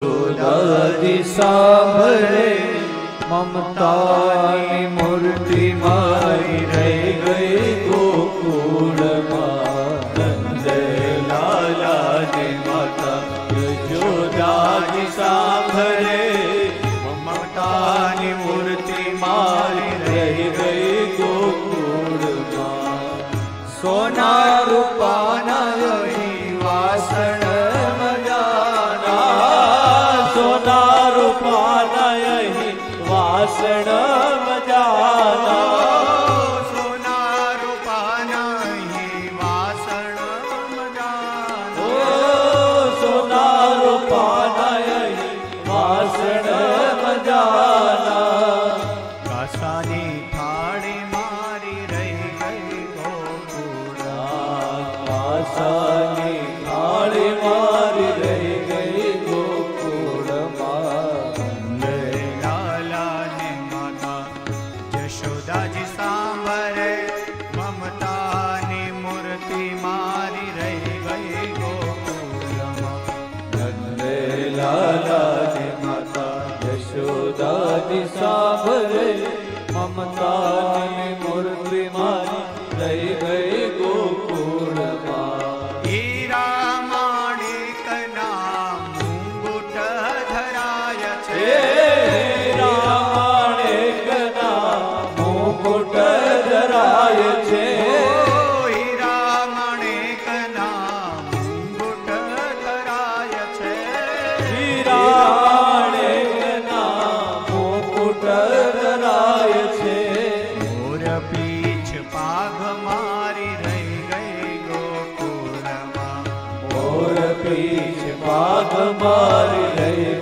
દાદી સાંભળે, મમતાની મૂર્તિ મારી રહી ગઈ ગોકુળમાં. લાલાની માતા યશોદાજી સાંભળે, મમતાની મૂર્તિ મારી રહી ગઈ ગોકુળમાં. સોના રૂપાના સાંભળે મમતાની મૂર્તિ મારી રહી ગઈ ગોકુળમાં હીરા માણિકના મુંગુટ ધરાય છે રામાણે કના મુકુટ ધરાય છે મુકુટ ધરાય છે. મોર પીછ પાઘ મારી રહી ગઈ ગોકુળમાં. મોર પીછ પાગ મારી રહી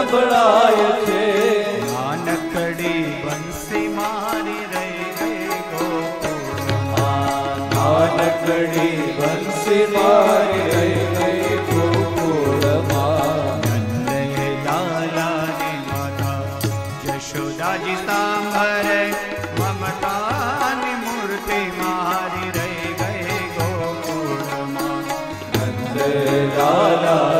સંભળાય છે નાનકડી બંસી મારી રહી ગઈ ગોકુળમાં નાનકડી બંસી મારી રહી ગઈ ગોકુળમાં નંદે લાલાની માતા યશોદાજી સાંભળે મમતાની મૂર્તિ મારી રહી ગઈ ગોકુળમાં નંદ લાલા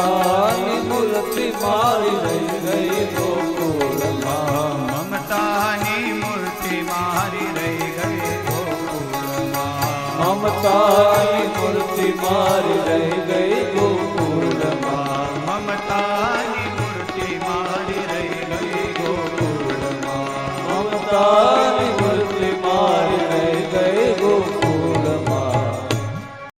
મમતાની મૂર્તિ મારી રહી ગઈ ગોકુળમાં. મમતાની મૂર્તિ મારી રહી ગઈ ગોકુળમાં મમતાની મૂર્તિ મારી રહી